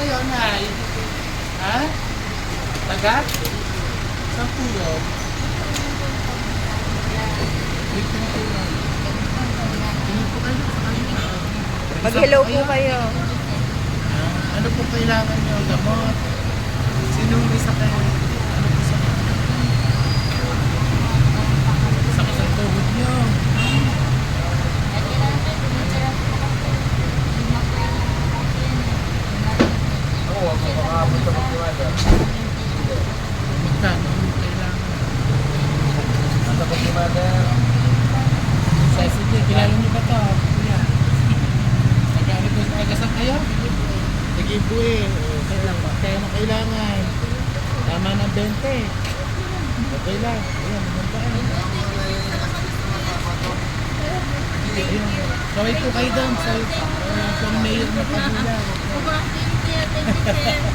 kayo, Nay? Ha? Taga? Saan po yun? Po. Tingin po kayo sa. Mag-hello po kayo. Ano po kailangan nyo? Gamot? Sinong isa kayo? Ano po sa Sakit ang tuhod nyo. Magkano ang kailangan? Sa sige, kilala niyo ba to? Kuya. Nagkano po nagasan kayo? Sige po eh. Na kailangan. Tama ng 20. Okay lang. Ayan, magandaan. Ayun. Kaway po kayo doon sa, uh, sa mayor ng Pagula. Thank you, sir.